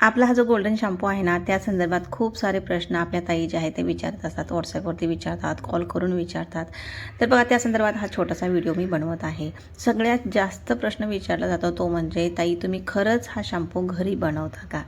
आपला हा जो गोल्डन शॅम्पू आहे ना त्या संदर्भात खूप सारे प्रश्न आपल्या ताई जे आहे ते विचारत असतात व्हॉट्सॲपवरती विचारतात कॉल करून विचारतात. तर बघा त्या संदर्भात हा छोटासा व्हिडिओ मी बनवत आहे. सगळ्यात जास्त प्रश्न विचारला जातो तो म्हणजे ताई तुम्ही खरंच हा शॅम्पू घरी बनवता का?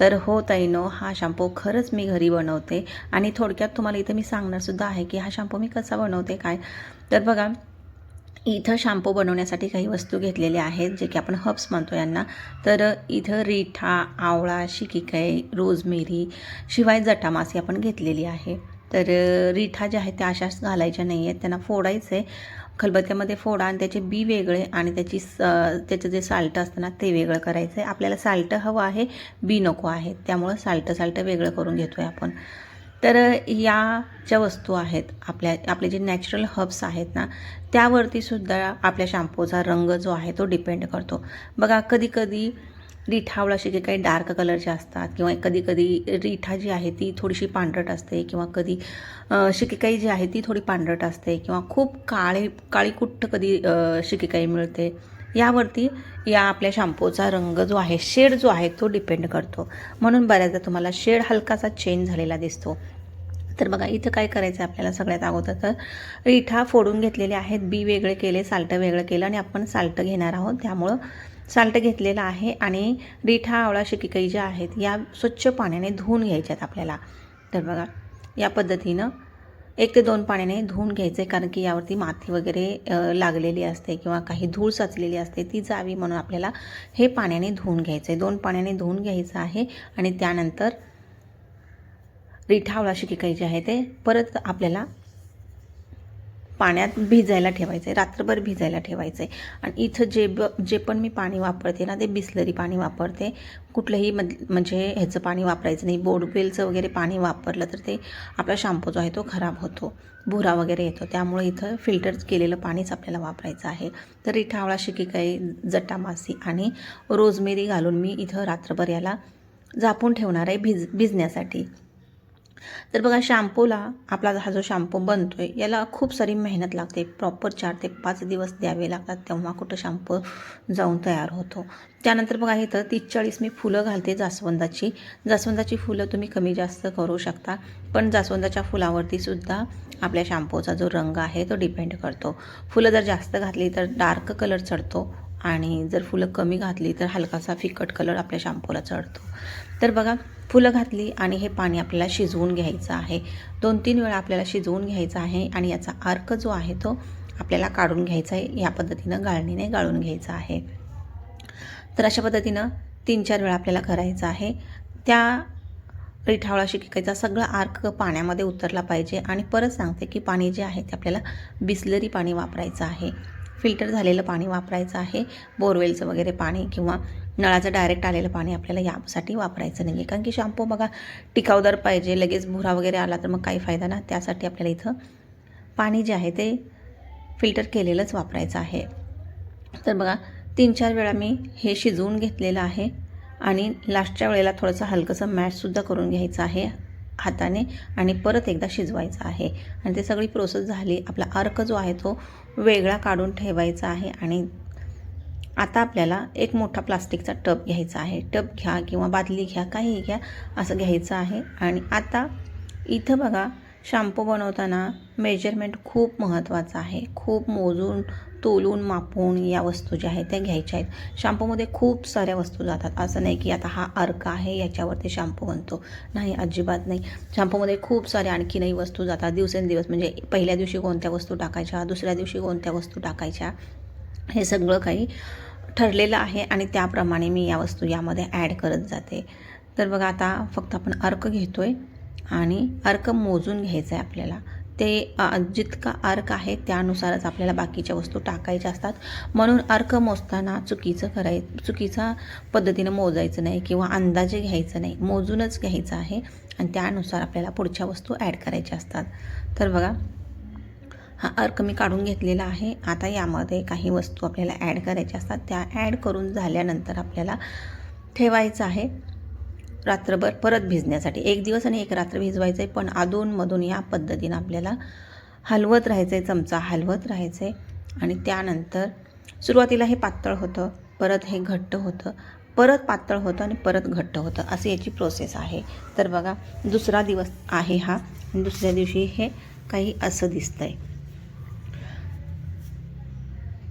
तर हो ताईनो हा शॅम्पू खरंच मी घरी बनवते. आणि थोडक्यात तुम्हाला इथं मी सांगणारसुद्धा आहे की हा शॅम्पू मी कसा बनवते काय? तर बघा इथं शॅम्पू बनवण्यासाठी काही वस्तू घेतलेल्या आहेत जे की आपण हब्स म्हणतो यांना. तर इथं रिठा आवळा शिकिकाई रोजमेरी शिवाय जटामासी आपण घेतलेली आहे. तर रिठा ज्या आहेत त्या अशाच घालायच्या नाही आहेत त्यांना फोडायचं आहे खलबत्त्यामध्ये फोडा आणि त्याचे बी वेगळे आणि त्याची स त्याचं जे साल्ट असतं ना ते वेगळं करायचं आहे आपल्याला साल्ट हवं आहे बी नको आहे. त्यामुळं साल्ट साल्ट वेगळं करून घेतो आहे आपण. तर या ज्या वस्तू आहेत आपल्या आपले जे नॅचरल हर्ब्स आहेत ना त्यावरती सुद्धा आपल्या शॅम्पूचा रंग जो आहे तो डिपेंड करतो. बघा कधीकधी रिठावळ असे जे काही डार्क कलरचे असतात किंवा कधी कधी रिठा जी आहे ती थोडीशी पांढरट असते किंवा कधी शिकेकाई जी आहे ती थोडी पांढरट असते किंवा खूप काळे काळी कुठ्ठ कधी शिकेकाई मिळते यावरती या आपल्या शॅम्पूचा रंग जो आहे शेड जो आहे तो डिपेंड करतो. म्हणून बऱ्याचदा तुम्हाला शेड हलकासा चेंज झालेला दिसतो. तर बघा इथं काय करायचं आहे आपल्याला सगळ्यात अगोदर तर? रिठा फोडून घेतलेले आहेत बी वेगळे केले साल्टं वेगळं केलं आणि आपण साल्ट घेणार आहोत. त्यामुळं साल्ट घेतलेलं आहे आणि रिठा आवळा शिकिकाई ज्या आहेत या स्वच्छ पाण्याने धुवून घ्यायच्यात आपल्याला. तर बघा या पद्धतीनं एक ते दोन पाण्याने धुवून घ्यायचं आहे कारण की यावरती माती वगैरे लागलेली असते किंवा काही धूळ साचलेली असते ती जावी म्हणून आपल्याला हे पाण्याने धुवून घ्यायचं आहे दोन पाण्याने धुवून घ्यायचं आहे आणि त्यानंतर रिठावळा शिकिकाई आहे ते परत आपल्याला पाण्यात भिजायला ठेवायचं आहे रात्रभर भिजायला ठेवायचं आहे आणि इथं जे ब जे पण मी पाणी वापरते ना ते बिसलरी पाणी वापरते. कुठलंही मध म्हणजे ह्याचं पाणी वापरायचं नाही. बोडवेलचं वगैरे पाणी वापरलं तर ते आपला शॅम्पू जो आहे तो खराब होतो. भुरा वगैरे येतो. त्यामुळे इथं फिल्टर केलेलं पाणीच आपल्याला वापरायचं आहे. तर रिठावळा शिकिकाई जटामासी आणि रोजमेरी घालून मी इथं रात्रभर याला झापून ठेवणार आहे भिज भिजण्यासाठी. तर बघा शॅम्पूला आपला हा जो शॅम्पू बनतो आहे याला खूप सारी मेहनत लागते. प्रॉपर चार ते पाच दिवस द्यावे लागतात तेव्हा कुठं शॅम्पू जाऊन तयार होतो. त्यानंतर बघा इथं तीस चाळीस मी फुलं घालते जास्वंदाची. जास्वंदाची फुलं तुम्ही कमी जास्त करू शकता पण जास्वंदाच्या फुलावरती सुद्धा आपल्या शॅम्पूचा जो रंग आहे तो डिपेंड करतो. फुलं जर जास्त घातली तर डार्क कलर चढतो आणि जर फुलं कमी घातली तर हलकासा फिकट कलर आपल्या शॅम्पूला चढतो. तर बघा फुलं घातली आणि हे पाणी आपल्याला शिजवून घ्यायचं आहे. दोन तीन वेळा आपल्याला शिजवून घ्यायचं आहे आणि याचा अर्क जो आहे तो आपल्याला काढून घ्यायचा आहे. या पद्धतीनं गाळणीने गाळून घ्यायचा आहे. तर अशा पद्धतीनं तीन चार वेळा आपल्याला करायचं आहे. त्या रिठावळा शिकायचा सगळा आर्क पाण्यामध्ये उतरला पाहिजे आणि परत सांगते की पाणी जे आहे ते आपल्याला बिसलरी पाणी वापरायचं आहे. फिल्टर झालेलं पाणी वापरायचं आहे. बोरवेलचं वगैरे पाणी किंवा नळाचं डायरेक्ट आलेलं पाणी आपल्याला यासाठी वापरायचं नाही आहे कारण की शॅम्पू बघा टिकावदार पाहिजे लगेच भुरा वगैरे आला तर मग काही फायदा ना. त्यासाठी आपल्याला इथं पाणी जे आहे ते फिल्टर केलेलंच वापरायचं आहे. तर बघा तीन चार वेळा मी हे शिजवून घेतलेलं आहे. आणि लास्टच्या वेळेला थोडंसं हलकंसं मॅशसुद्धा करून घ्यायचं आहे. हाताने आणि परत एकदा शिजवायचं आहे. आणि ते सगळी प्रोसेस झाली. आपला अर्क जो आहे तो वेगळा काढून ठेवायचा आहे आणि आता आपल्याला एक मोठा प्लास्टिकचा टब घ्यायचा आहे. टब घ्या किंवा बादली घ्या काही घ्या असं घ्यायचं आहे. आणि आता इथं बघा शॅम्पू बनवताना मेजरमेंट खूप महत्त्वाचं आहे. खूप मोजून तोलून मापून या वस्तू ज्या आहेत त्या घ्यायच्या आहेत. शॅम्पूमध्ये खूप साऱ्या वस्तू जातात. असं नाही की आता हा अर्क आहे याच्यावरती शॅम्पू बनतो. नाही अजिबात नाही. शॅम्पूमध्ये खूप साऱ्या आणखीनही वस्तू जातात. दिवसेंदिवस म्हणजे पहिल्या दिवशी कोणत्या वस्तू टाकायच्या दुसऱ्या दिवशी कोणत्या वस्तू टाकायच्या हे सगळं काही ठरलेलं आहे आणि त्याप्रमाणे मी या वस्तू यामध्ये ॲड करत जाते. तर बघा आता फक्त आपण अर्क घेतो आहे आणि अर्क मोजून घ्यायचा आहे आपल्याला. ते जितका अर्क आहे त्यानुसारच आपल्याला बाकीच्या वस्तू टाकायच्या असतात. म्हणून अर्क मोजताना चुकीचं कराय चुकीचा पद्धतीनं मोजायचं नाही किंवा अंदाजे घ्यायचं नाही. मोजूनच घ्यायचं आहे आणि त्यानुसार आपल्याला पुढच्या वस्तू ॲड करायच्या असतात. तर बघा हा अर्क मी काढून घेतलेला आहे. आता यामध्ये काही वस्तू आपल्याला ॲड करायच्या असतात. त्या ॲड करून झाल्यानंतर आपल्याला ठेवायचं आहे. रात्रभर परत भिजण्यासाठी. एक दिवस आणि एक रात्र भिजवायचं आहे पण अधूनमधून या पद्धतीनं आपल्याला हलवत राहायचं आहे चमचा हलवत राहायचं आहे आणि त्यानंतर सुरुवातीला हे पातळ होतं परत हे घट्ट होतं परत पातळ होतं आणि परत घट्ट होतं. असं याची प्रोसेस आहे. तर बघा दुसरा दिवस आहे हा. दुसऱ्या दिवशी हे काही असं दिसतं आहे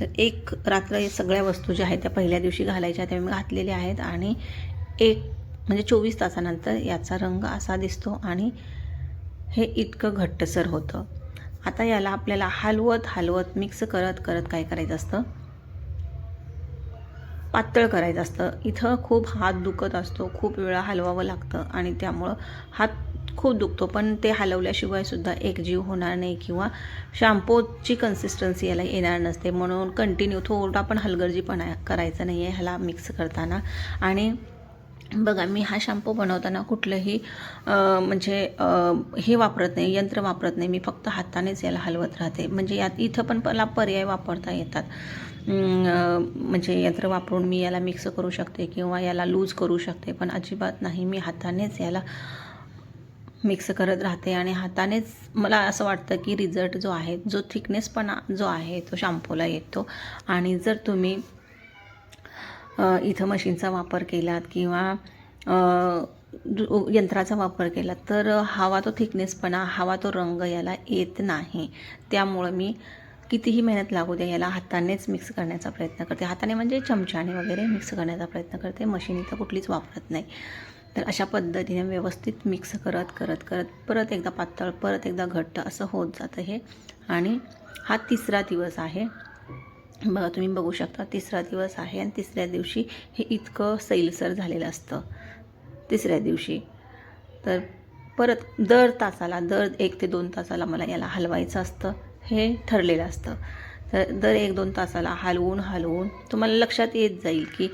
तर एक रात्र सगळ्या वस्तू ज्या आहेत त्या पहिल्या दिवशी घालायच्या त्या मी घातलेल्या आहेत. आणि एक म्हणजे चोवीस तासानंतर याचा रंग असा दिसतो आणि हे इतकं घट्टसर होतं. आता याला आपल्याला हलवत हलवत मिक्स करत करत काय करायचं असतं? पातळ करायचं असतं. इथं खूप हात दुखत असतो खूप वेळा हलवावं लागतं आणि त्यामुळं हात खूप दुखतो. पण ते हलवल्याशिवाय सुद्धा एकजीव होणार नाही किंवा शॅम्पूची कन्सिस्टन्सी याला येणार नसते. म्हणून कंटिन्यू थोडा पण हलगर्जीपणा करायचा नाही आहे ह्याला मिक्स करताना. आणि बघा मी हा शॅम्पू बनवताना कुठलंही म्हणजे हे वापरत नाही यंत्र वापरत नाही. मी फक्त हातानेच याला हलवत राहते. म्हणजे यात इथं पण मला पर्याय वापरता येतात. म्हणजे यंत्र वापरून मी याला मिक्स करू शकते किंवा याला लूज करू शकते. पण अजिबात नाही. मी हातानेच याला मिक्स करत राहते आणि हातानेच मला असं वाटतं की रिझल्ट जो आहे जो थिकनेसपणा जो आहे तो शॅम्पूला येतो. आणि जर तुम्ही इथं मशीनचा वापर केलात किंवा यंत्राचा वापर केला तर हवा तो थिकनेसपणा हवा तो रंग याला येत नाही. त्यामुळं मी कितीही मेहनत लागू द्या याला हातानेच मिक्स करण्याचा प्रयत्न करते. हाताने म्हणजे चमच्याने वगैरे मिक्स करण्याचा प्रयत्न करते. मशीन इथं कुठलीच वापरत नाही. तर अशा पद्धतीने व्यवस्थित मिक्स करत करत करत परत एकदा पातळ परत एकदा घट्ट असं होत जातं हे. आणि हा तिसरा दिवस आहे. बघा तुम्ही बघू शकता तिसरा दिवस आहे आणि तिसऱ्या दिवशी हे इतकं सैलसर झालेलं असतं. तिसऱ्या दिवशी. तर परत दर तासाला दर एक ते दोन तासाला मला याला हलवायचं असतं. हे ठरलेलं असतं. तर दर एक दोन तासाला हलवून हलवून तुम्हाला लक्षात येत जाईल की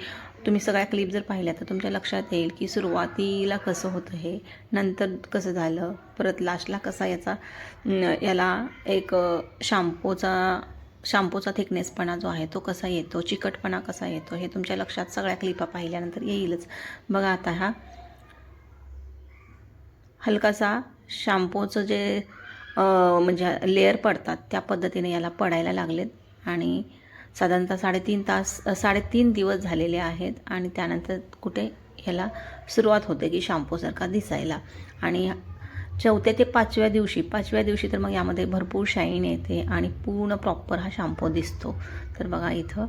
तुम्ही सगळ्या क्लिप जर पाहिल्या तर तुमच्या लक्षात येईल की सुरुवातीला कसं होतं हे नंतर कसं झालं परत लास्टला कसा याचा याला एक शॅम्पूचा शॅम्पूचा थिकनेसपणा जो आहे तो कसा येतो चिकटपणा कसा येतो हे तुमच्या लक्षात सगळ्या क्लिपा पाहिल्यानंतर येईलच. बघा आता हा. हलकासा शॅम्पूचं जे म्हणजे लेअर पडतात त्या पद्धतीने याला पडायला लागलेत. आणि साधारणतः साडेतीन तास साडेतीन दिवस झालेले आहेत आणि त्यानंतर कुठे ह्याला सुरुवात होते की शॅम्पूसारखा दिसायला. आणि चौथ्या ते पाचव्या दिवशी पाचव्या दिवशी तर मग यामध्ये भरपूर शाईन येते आणि पूर्ण प्रॉपर हा शॅम्पू दिसतो. तर बघा इथं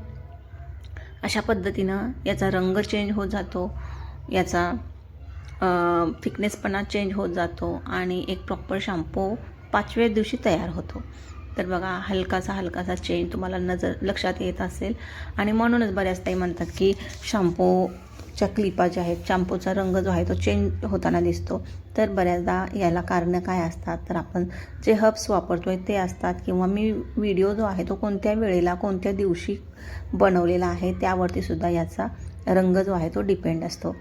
अशा पद्धतीनं याचा रंग चेंज होत जातो याचा थिकनेसपणा चेंज होत जातो आणि एक प्रॉपर शॅम्पू पाचव्या दिवशी तयार होतो. तर बघा हलकासा हलकासा चेंज तुम्हाला नजर लक्षात येत असेल. आणि म्हणूनच बऱ्याच ताई म्हणतात की च्या क्लिपा ज्या आहेत शॅम्पूचा रंग जो आहे तो चेंज होताना दिसतो. तर बऱ्याचदा याला कारणं काय असतात? तर आपण जे हब्स वापरतो आहे ते असतात किंवा मी व्हिडिओ जो आहे तो कोणत्या वेळेला कोणत्या दिवशी बनवलेला आहे त्यावरती सुद्धा याचा रंग जो आहे तो डिपेंड असतो.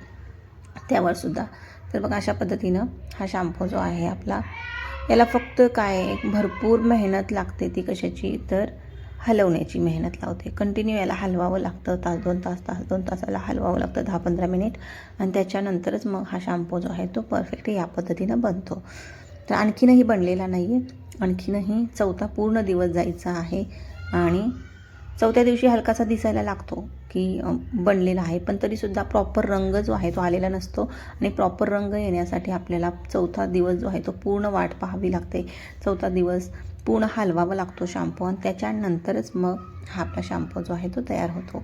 त्यावर सुद्धा. तर बघा अशा पद्धतीनं हा शॅम्पू जो आहे आपला याला फक्त काय भरपूर मेहनत लागते ती कशाची? तर हलवण्याची मेहनत लावते. कंटिन्यू याला हलवावं लागतं. तास दोन तास तास दोन तासाला हलवावं लागतं. दहा पंधरा मिनिट आणि त्याच्यानंतरच मग हा शॅम्पू जो आहे तो परफेक्ट या पद्धतीनं बनतो. तर आणखीनही बनलेला नाही आहे आणखीनही चौथा पूर्ण दिवस जायचा आहे. आणि चौथ्या दिवशी हलकासा दिसायला लागतो की बनलेला आहे. पण तरीसुद्धा प्रॉपर रंग जो आहे तो आलेला नसतो. आणि प्रॉपर रंग येण्यासाठी आपल्याला चौथा दिवस जो आहे तो पूर्ण वाट पाहावी लागते. चौथा दिवस पूर्ण हलवावा लागतो शॅम्पू आणि त्याच्यानंतरच मग हा आपला शॅम्पू जो आहे तो तयार होतो.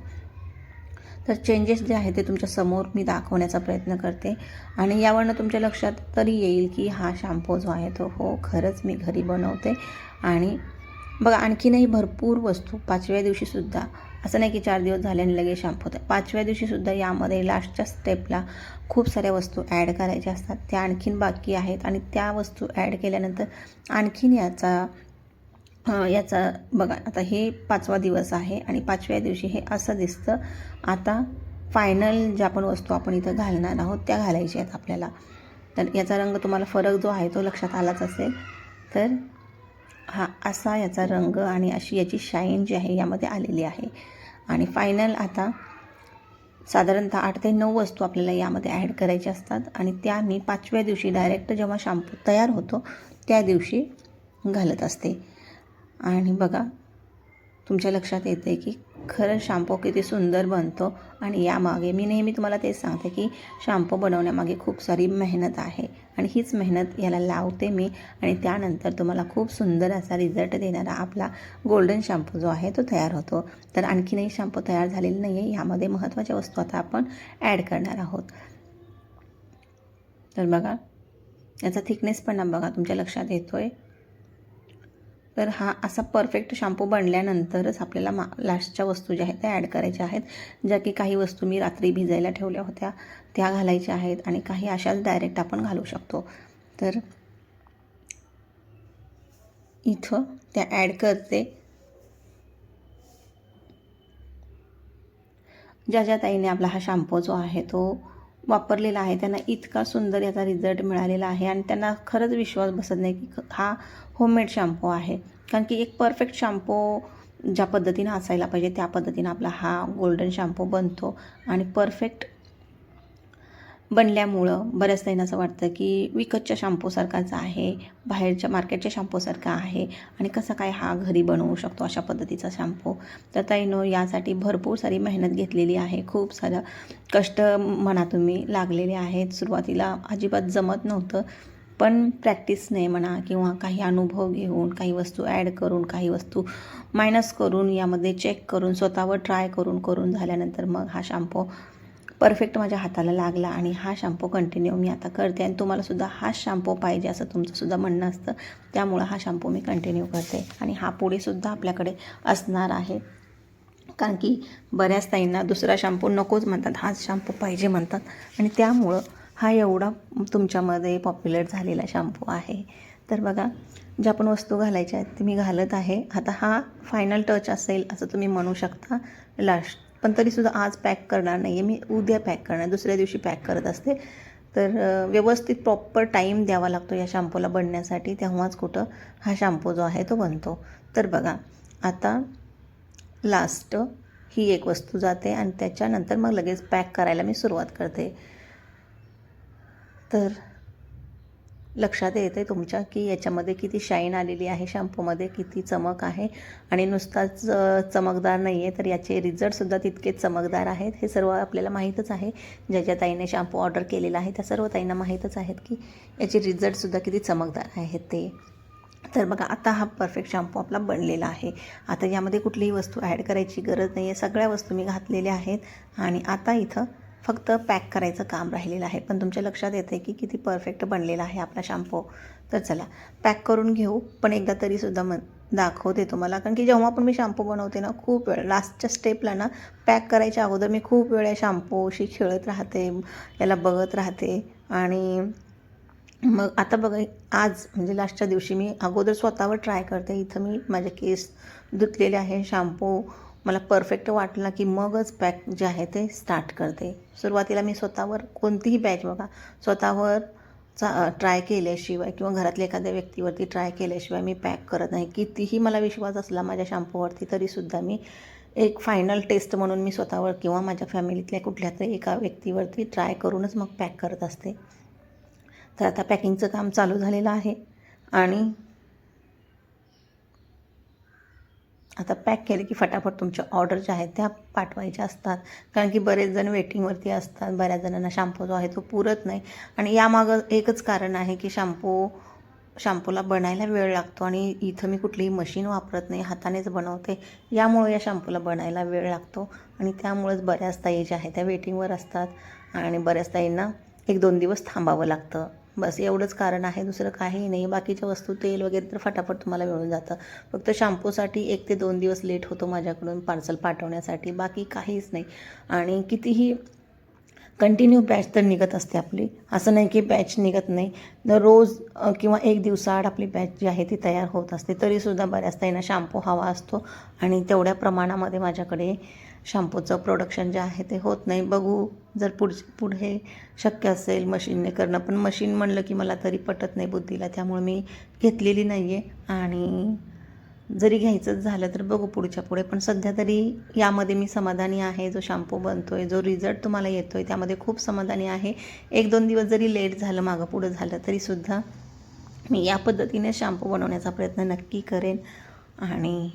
तर चेंजेस जे आहे ते तुमच्यासमोर मी दाखवण्याचा प्रयत्न करते. आणि यावरनं तुमच्या लक्षात तरी येईल की हा शॅम्पू जो आहे तो हो खरंच मी घरी बनवते. आणि बघा आणखीनही भरपूर वस्तू पाचव्या दिवशीसुद्धा असं नाही की चार दिवस झाले आणि लगेच शॅम्पू होतं पाचव्या दिवशीसुद्धा यामध्ये लास्टच्या स्टेपला खूप साऱ्या वस्तू ॲड करायच्या असतात. त्या आणखीन बाकी आहेत आणि त्या वस्तू ॲड केल्यानंतर आणखीन याचा याचा बघा आता हे पाचवा दिवस आहे आणि पाचव्या दिवशी हे असं दिसतं आता फायनल ज्या पण वस्तू आपण इथं घालणार आहोत त्या घालायच्या आहेत आपल्याला. तर याचा रंग तुम्हाला फरक जो आहे तो लक्षात आलाच असेल. तर हा असा याचा रंग आणि अशी याची शाईन जी आहे यामध्ये आलेली आहे. आणि फायनल आता साधारणतः आठ ते नऊ वस्तू आपल्याला यामध्ये ॲड करायच्या असतात आणि त्या मी पाचव्या दिवशी डायरेक्ट जेव्हा शॅम्पू तयार होतो त्या दिवशी घालत असते. आणि बघा तुमच्या लक्षात येते की खरं शॅम्पू किती सुंदर बनतो. आणि यामागे मी नेहमी तुम्हाला तेच सांगते की शॅम्पू बनवण्यामागे खूप सारी मेहनत आहे. आणि हीच मेहनत याला लावते मी. आणि त्यानंतर तुम्हाला खूप सुंदर असा रिझल्ट देणारा आपला गोल्डन शॅम्पू जो आहे तो तयार होतो. तर आणखीनही शॅम्पू तयार झालेला नाही आहे यामध्ये महत्त्वाच्या वस्तू आता आपण ॲड करणार आहोत. तर बघा याचा थिकनेस पण बघा तुमच्या लक्षात येतो आहे तर हा असा परफेक्ट शॅम्पू बनल्यानंतरच आपल्याला मा लास्टच्या वस्तू ज्या आहेत त्या ॲड करायच्या आहेत. ज्या की काही वस्तू मी रात्री भिजायला ठेवल्या होत्या त्या घालायच्या आहेत आणि काही अशाच डायरेक्ट आपण घालू शकतो. तर इथं त्या ॲड करते. ज्या ज्या ताईने आपला हा शॅम्पू जो आहे तो वापरलेला आहे. त्यांना इतका सुंदर याचा रिझल्ट मिळालेला आहे आणि त्यांना खरंच विश्वास बसत नाही की हा होममेड शॅम्पू आहे. कारण की एक परफेक्ट शॅम्पू ज्या पद्धतीनं असायला पाहिजे त्या पद्धतीनं आपला हा गोल्डन शॅम्पू बनतो. आणि परफेक्ट बनल्यामुळं बऱ्याच त्यांना असं वाटतं की विकतच्या शॅम्पूसारखाच आहे बाहेरच्या मार्केटच्या शॅम्पूसारखा आहे आणि कसा काय हा घरी बनवू शकतो अशा पद्धतीचा शॅम्पू तर ताईनो यासाठी भरपूर सारी मेहनत घेतलेली आहे. खूप सारं कष्ट म्हणा तुम्ही लागलेले आहेत. सुरुवातीला अजिबात जमत नव्हतं पण प्रॅक्टिसने म्हणा किंवा काही अनुभव घेऊन काही वस्तू ॲड करून काही वस्तू मायनस करून यामध्ये चेक करून स्वतःवर ट्राय करून करून झाल्यानंतर मग हा शॅम्पू परफेक्ट माझ्या हाताला लागला आणि हा शॅम्पू कंटिन्यू मी आता करते आणि तुम्हालासुद्धा हा शॅम्पू पाहिजे असं तुमचंसुद्धा म्हणणं असतं. त्यामुळं हा शॅम्पू मी कंटिन्यू करते आणि हा पुढेसुद्धा आपल्याकडे असणार आहे. कारण की बऱ्याच ताईंना दुसरा शॅम्पू नकोच म्हणतात हाच शॅम्पू पाहिजे म्हणतात. आणि त्यामुळं हा एवढा तुमच्यामध्ये पॉप्युलर झालेला शॅम्पू आहे. तर बघा ज्या पण वस्तू घालायच्या आहेत ते मी घालत आहे. आता हा फायनल टच असेल असं तुम्ही म्हणू शकता. लास्ट पण तरीसुद्धा आज पॅक करणार नाही आहे मी उद्या पॅक करणार दुसऱ्या दिवशी पॅक करत असते. तर व्यवस्थित प्रॉपर टाईम द्यावा लागतो या शॅम्पूला बनण्यासाठी. तेव्हाच कुठं हा शॅम्पू जो आहे तो बनतो. तर बघा आता लास्ट ही एक वस्तू जाते आणि त्याच्यानंतर मग लगेच पॅक करायला मी सुरुवात करते. तर लक्षात येते तुमच्या की याच्यामध्ये किती शाईन आलेली आहे शॅम्पूमध्ये किती चमक आहे आणि नुसताच चमकदार नाही आहे तर याचे रिझल्टसुद्धा तितकेच चमकदार आहेत. हे सर्व आपल्याला माहीतच आहे. ज्या ज्या ताईने शॅम्पू ऑर्डर केलेला आहे त्या सर्व ताईंना माहीतच आहेत की याचे रिझल्टसुद्धा किती चमकदार आहेत ते. तर बघा आता हा परफेक्ट शॅम्पू आपला बनलेला आहे. आता यामध्ये कुठलीही वस्तू ॲड करायची गरज नाही आहे सगळ्या वस्तू मी घातलेल्या आहेत आणि आता इथं फक्त पॅक करायचं काम राहिलेलं आहे. पण तुमच्या लक्षात येतं आहे की किती परफेक्ट बनलेला आहे आपला शॅम्पू. तर चला पॅक करून घेऊ. पण एकदा तरीसुद्धा मग दाखवते तुम्हाला. कारण की जेव्हा पण मी शॅम्पू बनवते ना खूप वेळ लास्टच्या स्टेपला ना पॅक करायच्या अगोदर मी खूप वेळ शॅम्पूशी खेळत राहते याला बघत राहते. आणि मग आता बघा आज म्हणजे लास्टच्या दिवशी मी अगोदर स्वतःवर ट्राय करते. इथं मी माझे केस धुतलेले आहे शॅम्पू मला परफेक्ट वाटलं की मगच पॅक जे आहे ते स्टार्ट करते. सुरुवातीला मी स्वतःवर कोणतीही बॅच बघा स्वतःवर चा ट्राय केल्याशिवाय किंवा घरातल्या एखाद्या व्यक्तीवरती ट्राय केल्याशिवाय मी पॅक करत नाही. कितीही मला विश्वास असला माझ्या शॅम्पूवरती तरीसुद्धा मी एक फायनल टेस्ट म्हणून मी स्वतःवर किंवा माझ्या फॅमिलीतल्या कुठल्या तरी एका व्यक्तीवरती ट्राय करूनच मग पॅक करत असते. तर आता पॅकिंगचं काम चालू झालेलं आहे आणि आता पॅक केले की फटाफट तुमच्या ऑर्डर ज्या आहेत त्या पाठवायच्या असतात. कारण की बरेच जण वेटिंगवरती असतात. बऱ्याच जणांना शॅम्पू जो आहे तो पुरत नाही. आणि यामागं एकच कारण आहे की शॅम्पू शॅम्पूला बनायला वेळ लागतो आणि इथं मी कुठलीही मशीन वापरत नाही हातानेच बनवते. यामुळे या शॅम्पूला बनायला वेळ लागतो. आणि त्यामुळेच बऱ्याच ताई ज्या आहेत त्या वेटिंगवर असतात. आणि बऱ्याच ताईंना एक दोन दिवस थांबावं लागतं. बस एवढंच कारण आहे दुसरं काहीही नाही. बाकीच्या वस्तू तेल वगैरे तर फटाफट तुम्हाला मिळून जातं. फक्त शॅम्पूसाठी एक ते दोन दिवस लेट होतो माझ्याकडून पार्सल पाठवण्यासाठी. बाकी काहीच नाही. आणि कितीही कंटिन्यू बॅच तर निघत असते आपली. असं नाही की बॅच निघत नाही. तर रोज किंवा एक दिवसाआड आपली बॅच जी आहे ती तयार होत असते. तरीसुद्धा बऱ्याचदा यांना शॅम्पू हवा असतो. आणि तेवढ्या प्रमाणामध्ये माझ्याकडे शॅम्पूचं प्रोडक्शन जे आहे ते होत नाही. बघू जर पुढ पुढे शक्य असेल मशीनने करणं. पण मशीन म्हणलं की मला तरी पटत नाही बुद्धीला. त्यामुळे मी घेतलेली नाही आहे आणि जरी घ्यायचंच झालं तर बघू पुढच्या पुढे. पण सध्या तरी यामध्ये मी समाधानी आहे. जो शॅम्पू बनतो आहे जो रिझल्ट तुम्हाला येतो आहे त्यामध्ये खूप समाधानी आहे. एक दोन दिवस जरी लेट झालं मागं पुढं झालं तरीसुद्धा मी या पद्धतीने शॅम्पू बनवण्याचा प्रयत्न नक्की करेन. आणि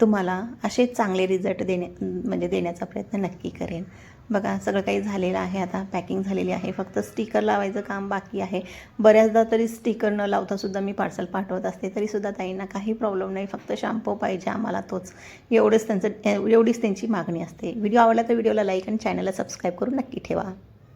तुम्हाला असे चांगले रिझल्ट देण्या म्हणजे देण्याचा प्रयत्न नक्की करेन. बघा सगळं काही झालेलं आहे. आता पॅकिंग झालेली आहे. फक्त स्टिकर लावायचं काम बाकी आहे. बऱ्याचदा तरी स्टिकर न लावता सुद्धा मी पार्सल पाठवत असते. तरीसुद्धा ताईंना काही प्रॉब्लेम नाही. फक्त शॅम्पू पाहिजे आम्हाला तोच. एवढंच त्यांचं एवढीच त्यांची मागणी असते. व्हिडिओ आवडला तर व्हिडिओला लाईक आणि चॅनलला सबस्क्राईब करून नक्की ठेवा.